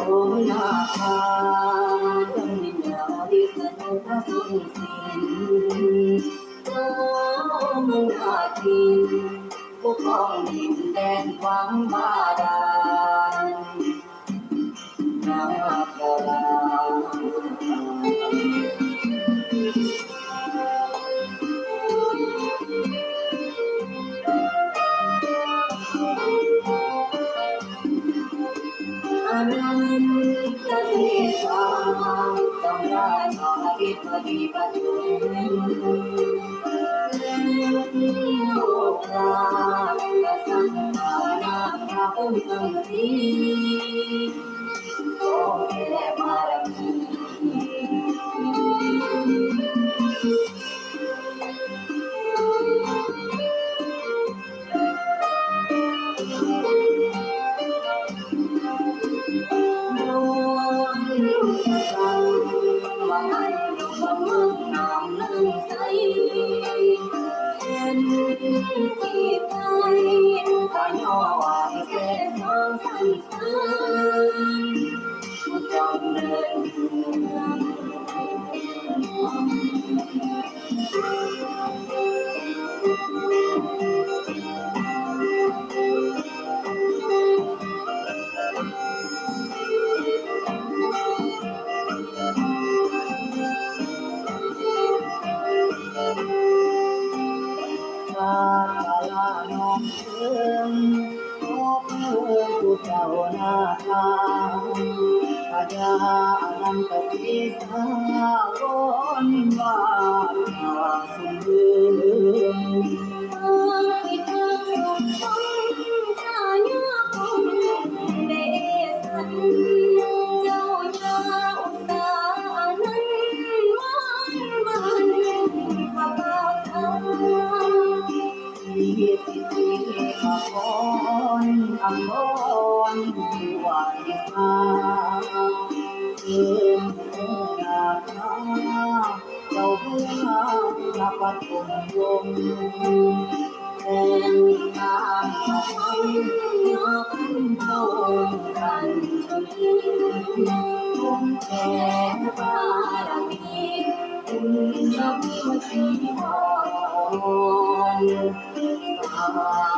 องนาคาดำนิยาดิสนุพระสุ ง สันสา นจงเดินเมืองสาธาลาน้องเอิงขอเพื่อผู้เจ้านาทางพญาอนันตสีสาวรวาสุเรืองสีสิทีมาพร อัมพรวานิสาเสื่อมนาคาเจ้าเพื่อพระปฐมยมเป็นทางมาใช้ยกโทษกันทุ่มเทบารมีคุณยกชีวรเจ้าพญานาคราชคนใหญ่ไปขอสองงา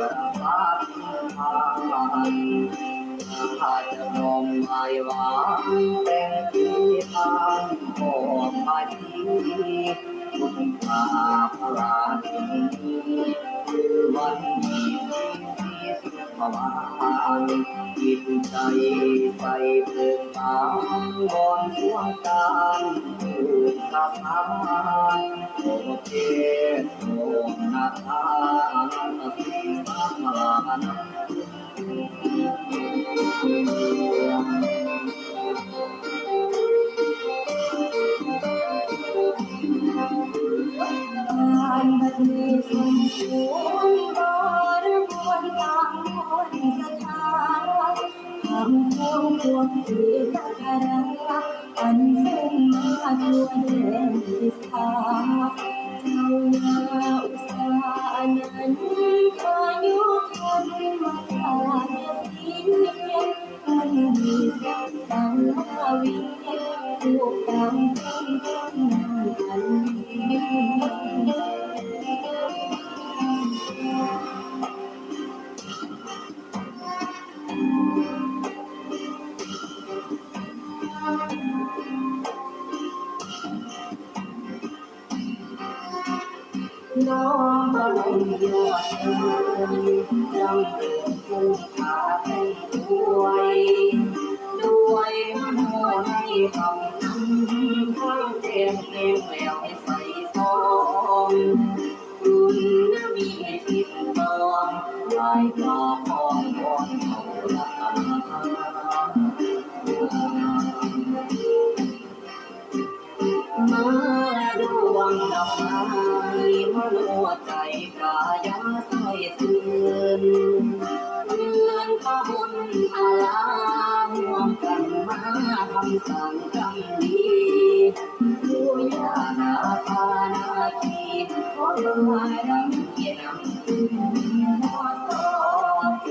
รสาสิงหานถ้าจะนองไม้วานแต่งที่ทางบอกมาทีคุณพาพระราชินีคือวันที่ สี่สี่สุขวานจิตใจใส่เพื่อตามบอนสวงการผูกกระทานโอเคโอนาคานสีสามานการบัดนี้สมค วงพวงที่ตะการะอันซึ่งมาชวนเล่นทิศาเจ้านาอุตสาหนั้นอายุทนมาตาเดียสีเนียนอันมีสัจจังลาวิลูกตามคนคนอัน น้องบารมยอดเอ่ยจำเป็นผู้พาเป็นด้วยด้วยมโนให้คำนำข้างเตียงเตียงแววให้ใส่ หัวใจกายาใส่ซื่นเดือนพระบุญอาลามรวมกันมาคำสั่งกำดีผู้ยานาภาณาคีขอลงมาดังเย็นนำข้นต่อเป